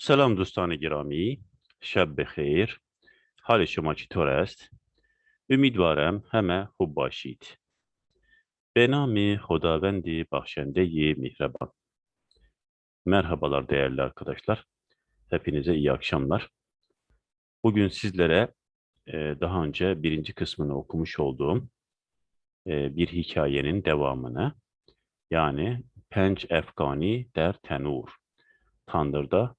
سلام دوستان گرامی شب بخیر حال شما چطور است؟ امیدوارم همه خوب باشید به نام خداوند بخشنده mihraban. Merhabalar değerli arkadaşlar. Hepinize iyi akşamlar. Bugün sizlere e, daha önce birinci kısmını okumuş olduğum e, bir hikayenin devamını yani Penç Efgani der Tenur Tandırda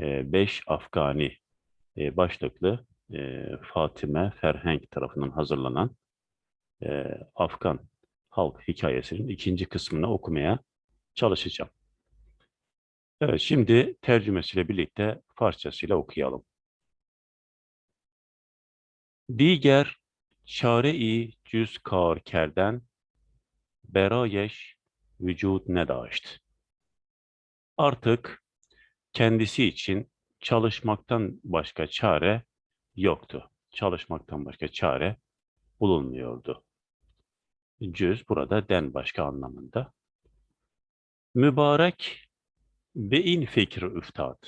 e, beş Afgani başlıklı Fatime Ferhenk tarafından hazırlanan Afgan halk hikayesinin ikinci kısmını okumaya çalışacağım. Evet, şimdi tercümesiyle birlikte Farsçasıyla okuyalım. Diğer çare-i cüz kar kerden berayeş vücut nedaşt. Artık kendisi için çalışmaktan başka çare yoktu. Çalışmaktan başka çare bulunmuyordu. Cüz burada den başka anlamında. Mübarek beyin fikri üftad.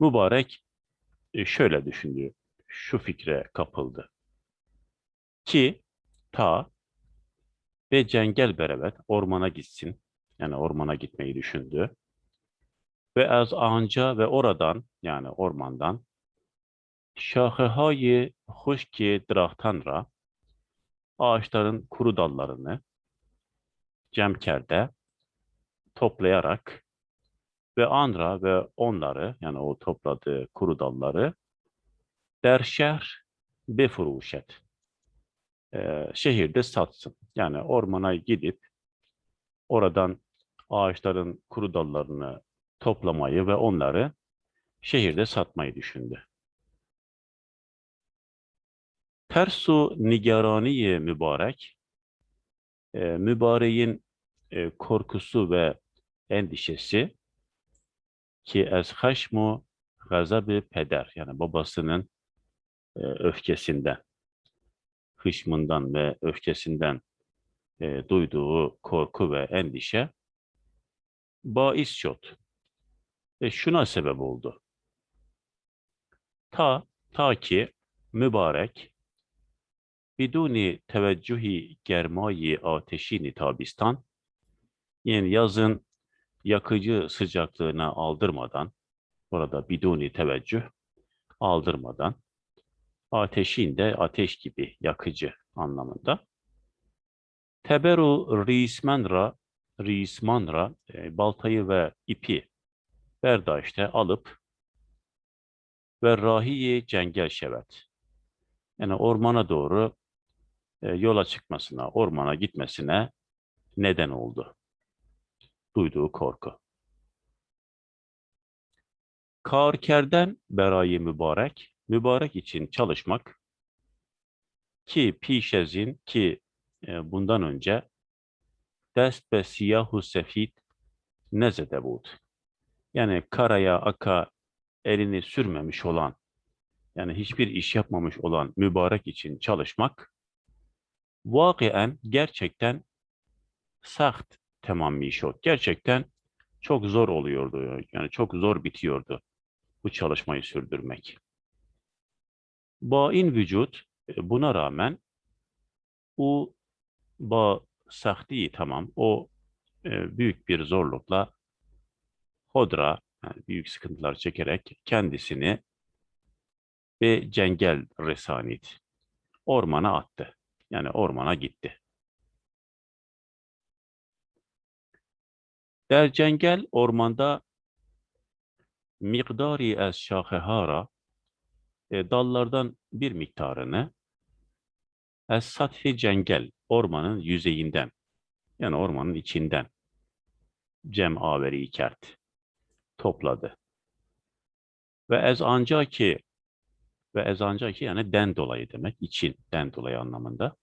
Mübarek e, şöyle düşündü. Şu fikre kapıldı. Ki ta ve cengel beraber ormana gitsin. Yani ormana gitmeyi düşündü. Ve az anca ve oradan yani ormandan şahıhayı huşki drahtanra ağaçların kuru dallarını cemkerde toplayarak ve andra ve onları yani o topladığı kuru dalları der şehr befuruşet e, şehirde satsın. Yani ormana gidip oradan ağaçların kuru dallarını toplamayı ve onları şehirde satmayı düşündü. Tersu nigarani mübarek, e, mübareğin e, korkusu ve endişesi ki ez haşmu gazabı peder yani babasının e, öfkesinden, hışmından ve öfkesinden e, duyduğu korku ve endişe bais şot ve şuna sebep oldu. Ta, ta ki mübarek biduni teveccühi germayi ateşini tabistan yani yazın yakıcı sıcaklığına aldırmadan burada biduni teveccüh aldırmadan ateşin de ateş gibi yakıcı anlamında teberu rismenra rismanra e, baltayı ve ipi Berdaş'ta alıp ve rahiye cengel şevet. Yani ormana doğru e, yola çıkmasına, ormana gitmesine neden oldu. Duyduğu korku. Karkerden berayı mübarek, mübarek için çalışmak ki pişezin ki e, bundan önce dest ve siyahu sefit nezede bud. Yani karaya, aka elini sürmemiş olan, yani hiçbir iş yapmamış olan mübarek için çalışmak, vakıen gerçekten saht tamam iş o. Gerçekten çok zor oluyordu. Yani çok zor bitiyordu bu çalışmayı sürdürmek. Bain vücut e, buna rağmen o ba sahti tamam o e, büyük bir zorlukla Hodra yani büyük sıkıntılar çekerek kendisini ve cengel resanit ormana attı. Yani ormana gitti. Der cengel ormanda miqdari ez şahehara e, dallardan bir miktarını es sathi cengel ormanın yüzeyinden yani ormanın içinden cem averi kert topladı. Ve ez ancak ki ve ez ancak ki yani den dolayı demek, için, den dolayı anlamında.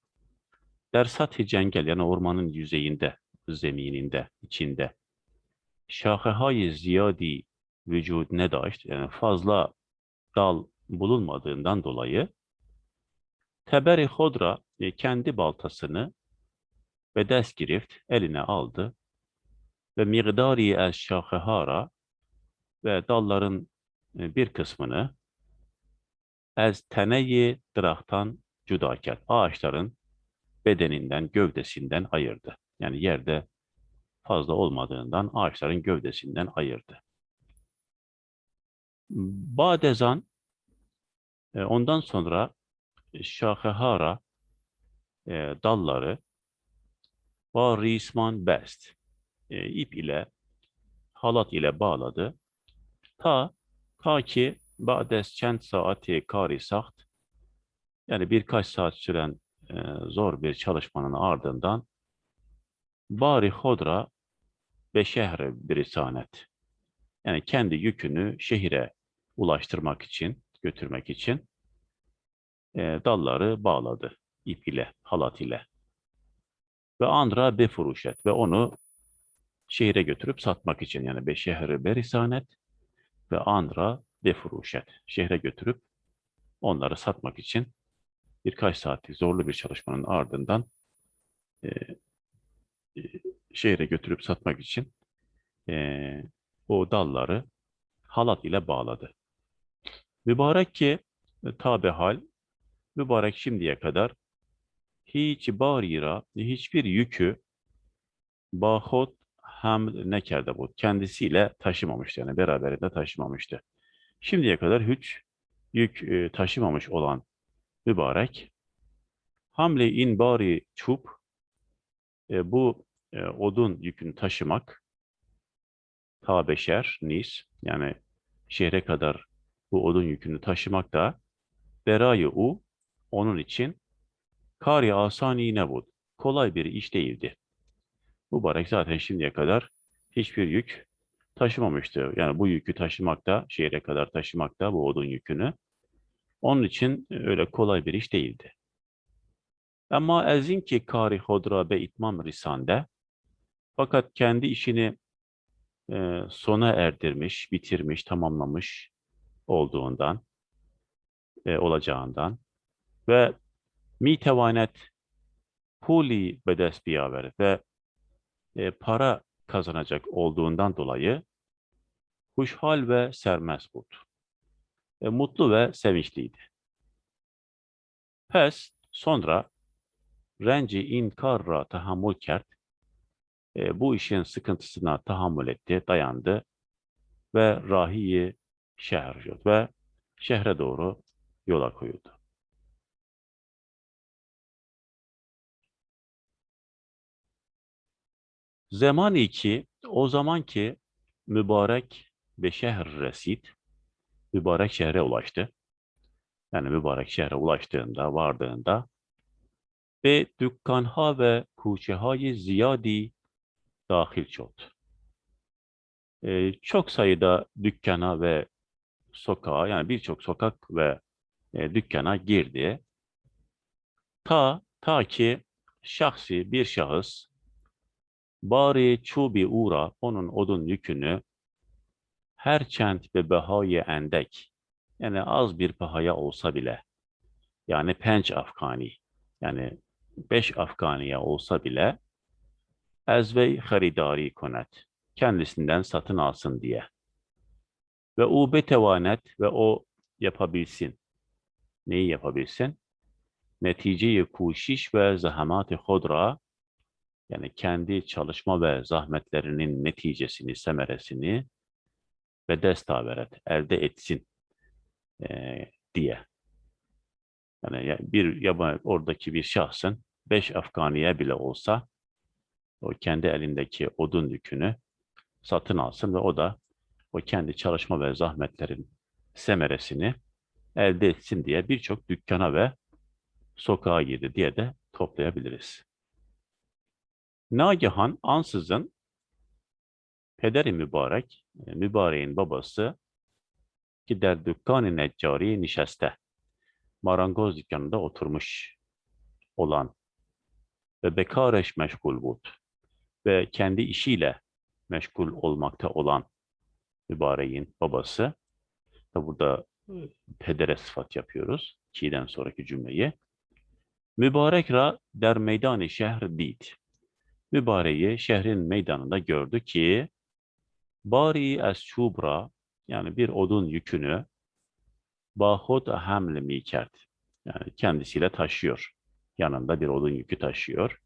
Dersat-i cengel yani ormanın yüzeyinde, zemininde, içinde. Şahehayı ziyadi vücud ne daşt yani fazla dal bulunmadığından dolayı teberi hodra e, kendi baltasını ve dest eline aldı ve miqdari el şahehara ve dalların e, bir kısmını ez teneyi dırahtan cudaket ağaçların bedeninden, gövdesinden ayırdı. Yani yerde fazla olmadığından ağaçların gövdesinden ayırdı. Badezan e, ondan sonra e, dalları var risman best ip ile halat ile bağladı. Ta ta ki ba'des çent saati kari saht yani birkaç saat süren e, zor bir çalışmanın ardından bari hodra ve şehre bir isanet. Yani kendi yükünü şehire ulaştırmak için, götürmek için e, dalları bağladı ip ile, halat ile. Ve andra befuruşet ve onu şehire götürüp satmak için yani beşehri berisanet ve andra befuruşet şehre götürüp onları satmak için birkaç saatlik zorlu bir çalışmanın ardından e, e, şehre götürüp satmak için e, o dalları halat ile bağladı. Mübarek ki e, tabi hal, mübarek şimdiye kadar hiç barira, hiçbir yükü bahot hem nekerde bu kendisiyle taşımamıştı yani beraberinde taşımamıştı. Şimdiye kadar hiç yük e, taşımamış olan mübarek hamle in bari çup e, bu e, odun yükünü taşımak ta beşer nis yani şehre kadar bu odun yükünü taşımak da berayı u onun için kari asani nebud kolay bir iş değildi. Mübarek zaten şimdiye kadar hiçbir yük taşımamıştı. Yani bu yükü taşımak da, şehre kadar taşımak da bu odun yükünü. Onun için öyle kolay bir iş değildi. Ama ezin ki kari hodra be itmam risande fakat kendi işini e, sona erdirmiş, bitirmiş, tamamlamış olduğundan, e, olacağından ve mitevanet puli bedes biyaver ve e, para kazanacak olduğundan dolayı huşhal ve sermesbut. E, mutlu ve sevinçliydi. Pes sonra renci inkarra tahammül kert e, bu işin sıkıntısına tahammül etti, dayandı ve rahiyi şehir ve şehre doğru yola koyuldu. Zaman iki, o zaman ki mübarek ve şehir resit, mübarek şehre ulaştı. Yani mübarek şehre ulaştığında, vardığında ve dükkanha ve kuçehay ziyadi dahil şod. Ee, çok sayıda dükkana ve sokağa yani birçok sokak ve e, dükkana girdi. Ta ta ki şahsi bir şahıs bari çubi uğra onun odun yükünü her çent ve behayı endek. Yani az bir pahaya olsa bile. Yani penç afgani. Yani beş afganiye olsa bile ezve haridari konet kendisinden satın alsın diye. Ve u betevanet ve o yapabilsin. Neyi yapabilsin? Neticeyi kuşiş ve zahamat-ı hodra yani kendi çalışma ve zahmetlerinin neticesini, semeresini ve destaveret elde etsin e, diye. Yani bir yabancı oradaki bir şahsın beş Afganiye bile olsa o kendi elindeki odun yükünü satın alsın ve o da o kendi çalışma ve zahmetlerin semeresini elde etsin diye birçok dükkana ve sokağa girdi diye de toplayabiliriz. Nagihan ansızın pederi mübarek, e, mübareğin babası ki der dükkanı neccari nişeste, marangoz dükkanında oturmuş olan ve bekareş meşgul bud ve kendi işiyle meşgul olmakta olan mübareğin babası, da burada e, pedere sıfat yapıyoruz, ki'den sonraki cümleyi. Mübarek ra der meydanı şehr did mübareği şehrin meydanında gördü ki bari es çubra Yani bir odun yükünü bahut hamle mikert. Yani kendisiyle taşıyor. Yanında bir odun yükü taşıyor.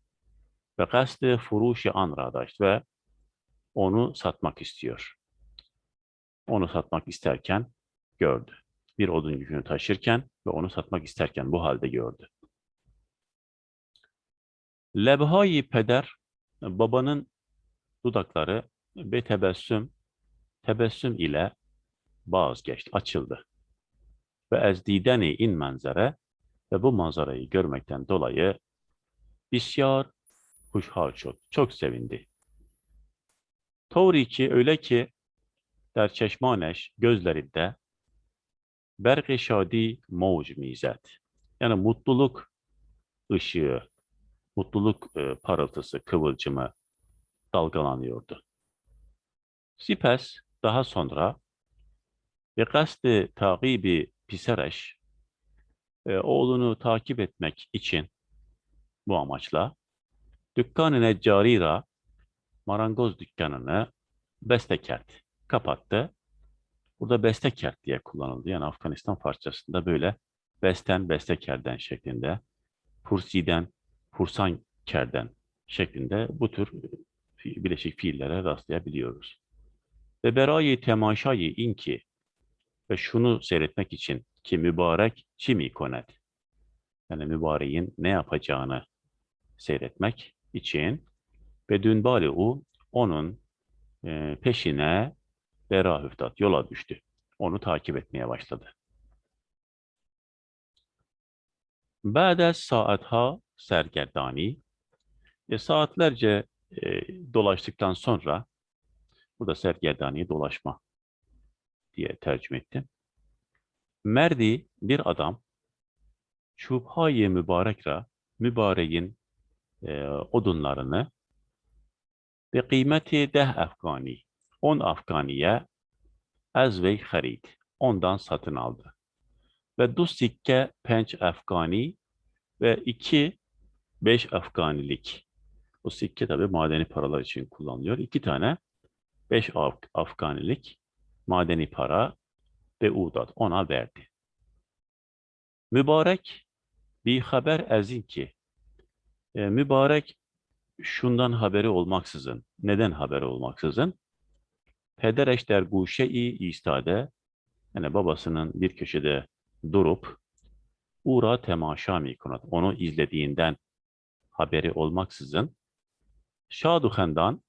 Ve kastı furuşi anradaş ve onu satmak istiyor. Onu satmak isterken gördü. Bir odun yükünü taşırken ve onu satmak isterken bu halde gördü. Lebhayi peder, babanın dudakları bir tebessüm, tebessüm ile vazgeçti, açıldı. Ve ezdideni in manzara ve bu manzarayı görmekten dolayı bisyar huşhal çok, çok sevindi. Tovri ki öyle ki der çeşmaneş gözlerinde berk şadi mizet. Yani mutluluk ışığı, mutluluk e, parıltısı, kıvılcımı dalgalanıyordu. Sipes daha sonra ve kasti takibi pisereş e, oğlunu takip etmek için bu amaçla dükkanı neccarira marangoz dükkanını bestekert kapattı. Burada bestekert diye kullanıldı. Yani Afganistan parçasında böyle besten bestekerden şeklinde, pursiden pursankerden şeklinde bu tür bileşik fiillere rastlayabiliyoruz. Ve berayı temaşayı inki ve şunu seyretmek için ki mübarek çimi konet. Yani mübareğin ne yapacağını seyretmek için ve dünbali u onun e, peşine berahüftat yola düştü. Onu takip etmeye başladı. Ba'de saatha sergerdani e, saatlerce e, dolaştıktan sonra burada sergerdani dolaşma diye tercüme ettim. Merdi bir adam şubhayi mübarekra mübareğin e, odunlarını ve kıymeti deh afgani 10 afganiye ez ve harid ondan satın aldı. Ve du sikke penç afgani ve iki beş afganilik. Bu sikke tabi madeni paralar için kullanılıyor. İki tane beş af afganilik madeni para ve udat ona verdi. Mübarek bir haber ezin ki e, mübarek şundan haberi olmaksızın, neden haberi olmaksızın peder eşler guşe-i istade yani babasının bir köşede durup uğra temaşa mikunat onu izlediğinden haberi olmaksızın şaduhendan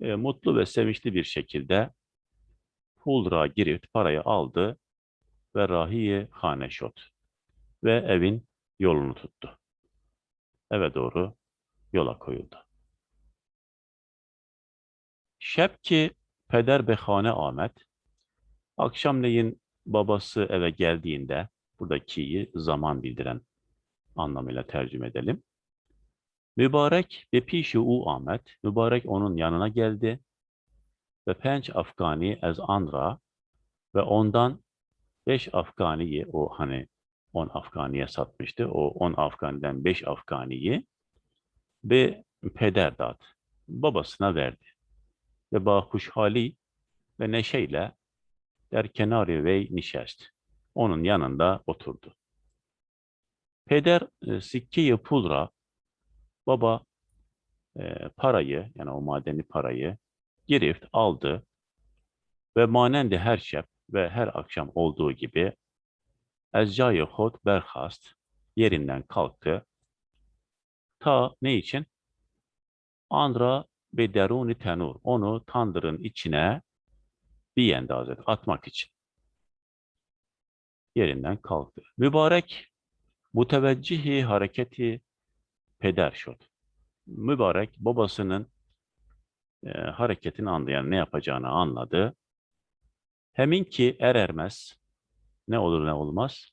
e, mutlu ve sevinçli bir şekilde pulra girip parayı aldı ve rahiye haneşot ve evin yolunu tuttu. Eve doğru yola koyuldu. Şeb ki peder be hane Ahmet akşamleyin babası eve geldiğinde buradakiyi zaman bildiren anlamıyla tercüme edelim. Mübarek ve pişi u Ahmet, mübarek onun yanına geldi ve penç Afgani ez andra ve ondan beş Afganiyi o hani on Afganiye satmıştı. O on Afganiden beş Afganiyi ve peder dat babasına verdi. Ve bahuşhali ve neşeyle der kenarı ve nişest. Onun yanında oturdu. Peder e, sikke pulra baba e, parayı yani o madeni parayı girift aldı ve manendi her şep ve her akşam olduğu gibi Ezcayı hod berhast yerinden kalktı. Ta ne için? Andra ve deruni tenur. Onu tandırın içine bir endazet atmak için. Yerinden kalktı. Mübarek muteveccihi hareketi peder şod. Mübarek babasının e, hareketini anlayan ne yapacağını anladı. Hemin ki er ermez ne olur ne olmaz.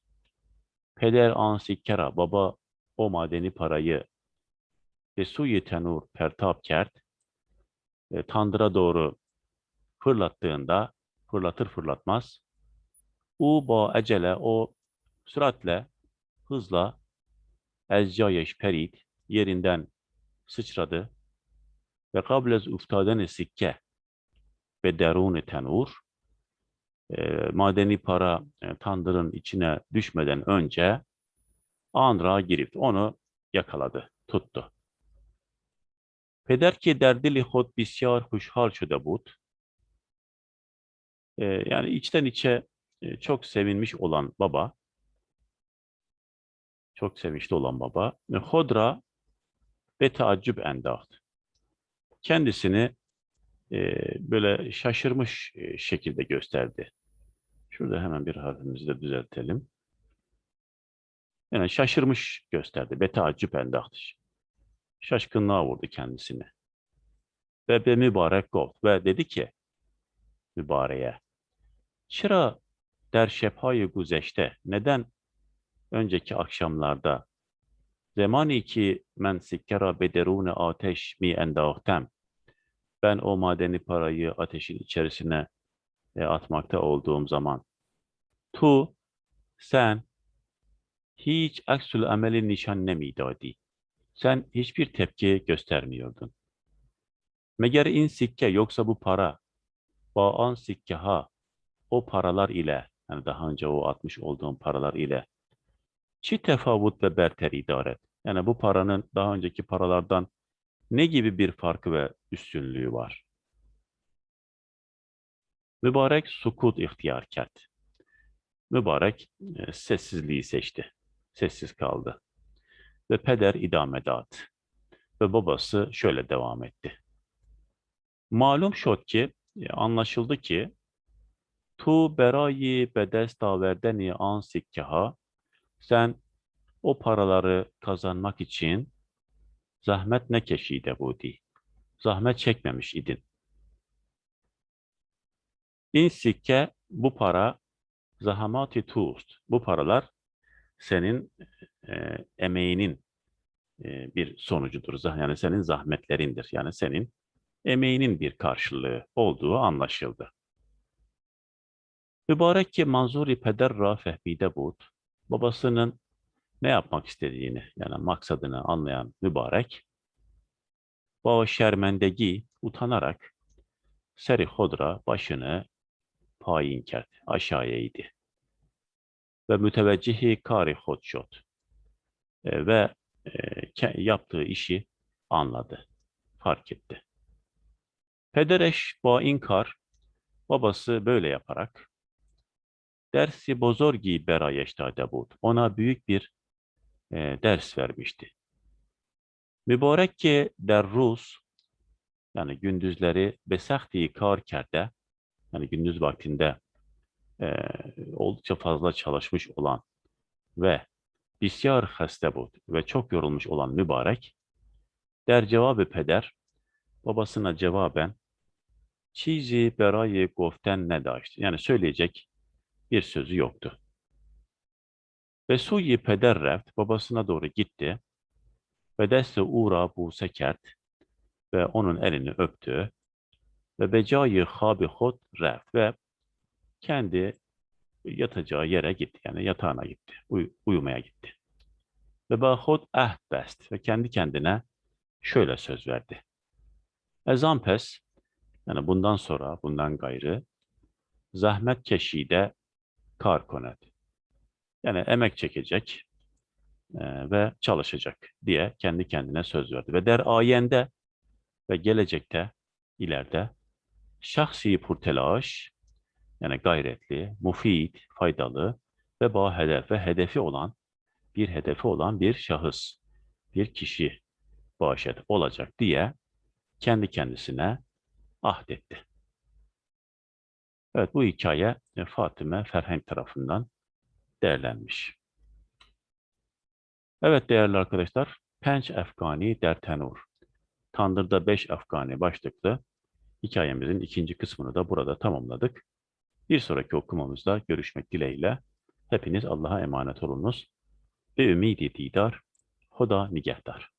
Peder ansikera baba o madeni parayı ve suyu tenur pertap kert e, tandıra doğru fırlattığında fırlatır fırlatmaz u ba ecele o süratle hızla ezcayeş perit yerinden sıçradı ve kablez uftaden sikke ve derun tenur e, madeni para e, tandırın içine düşmeden önce Andra girip onu yakaladı, tuttu. Peder ki derdili hod bisyar huşhal şude bud. E, yani içten içe e, çok sevinmiş olan baba, çok sevinçli olan baba, e, hodra ve taaccüp endaht. Kendisini e, böyle şaşırmış e, şekilde gösterdi. Şurada hemen bir harfimizi de düzeltelim. Yani şaşırmış gösterdi. Ve taaccüp endaht. Şaşkınlığa vurdu kendisini. Ve be mübarek gol. Ve dedi ki mübareğe. Çıra der şefhayı guzeşte. Neden önceki akşamlarda Zemani ki men sikkera bederune ateş mi endahtem. Ben o madeni parayı ateşin içerisine e, atmakta olduğum zaman. Tu sen hiç aksül ameli nişan nemidadi. Sen hiçbir tepki göstermiyordun. Meğer in sikke yoksa bu para, ba'an sikke ha, o paralar ile, yani daha önce o atmış olduğum paralar ile, çi tefavut ve berter idaret. Yani bu paranın daha önceki paralardan ne gibi bir farkı ve üstünlüğü var? Mübarek sukut ihtiyar kert. Mübarek e, sessizliği seçti. Sessiz kaldı. Ve peder idame dağıttı. Ve babası şöyle devam etti. Malum şot ki, e, anlaşıldı ki, tu berayi bedesta verdeni an sikkaha, sen o paraları kazanmak için zahmet ne keşide budi. Zahmet çekmemiş idin. İn sikke bu para zahamati tust. Bu paralar senin e, emeğinin e, bir sonucudur. Yani senin zahmetlerindir. Yani senin emeğinin bir karşılığı olduğu anlaşıldı. Mübarek ki manzuri peder ra fehmide bud. Babasının ne yapmak istediğini yani maksadını anlayan mübarek Bağ şermendegi utanarak seri hodra başını payin kert, aşağıya eğdi. Ve müteveccihi kari hodşot. E, ve e, yaptığı işi anladı, fark etti. Pedereş ba inkar, babası böyle yaparak dersi bozorgi berayeşta debut. Ona büyük bir e, ders vermişti. Mübarek ki der Rus, yani gündüzleri besahti kar kerde, yani gündüz vaktinde e, oldukça fazla çalışmış olan ve bisyar hastebut ve çok yorulmuş olan mübarek, der cevabı peder, babasına cevaben, çizi berayı goften ne daştı. Yani söyleyecek bir sözü yoktu. Ve suyi peder reft, babasına doğru gitti ve deste uğra buse kert ve onun elini öptü ve becayı habi hot reft ve kendi yatacağı yere gitti. Yani yatağına gitti. Uy uyumaya gitti. Ve bahot ahd best ve kendi kendine şöyle söz verdi. Ezampes yani bundan sonra bundan gayrı zahmet keşide kar konet. Yani emek çekecek e, ve çalışacak diye kendi kendine söz verdi. Ve der ayende ve gelecekte ileride şahsi purtelaş yani gayretli, mufid, faydalı ve bağ hedef ve hedefi olan bir hedefi olan bir şahıs, bir kişi bağışet olacak diye kendi kendisine ahdetti. Evet bu hikaye e, Fatime Ferheng tarafından değerlenmiş. Evet değerli arkadaşlar, Penç Afgani Der Tenur. Tandırda 5 Afgani başlıklı hikayemizin ikinci kısmını da burada tamamladık. Bir sonraki okumamızda görüşmek dileğiyle hepiniz Allah'a emanet olunuz ve ümidi didar, hoda nigehdar.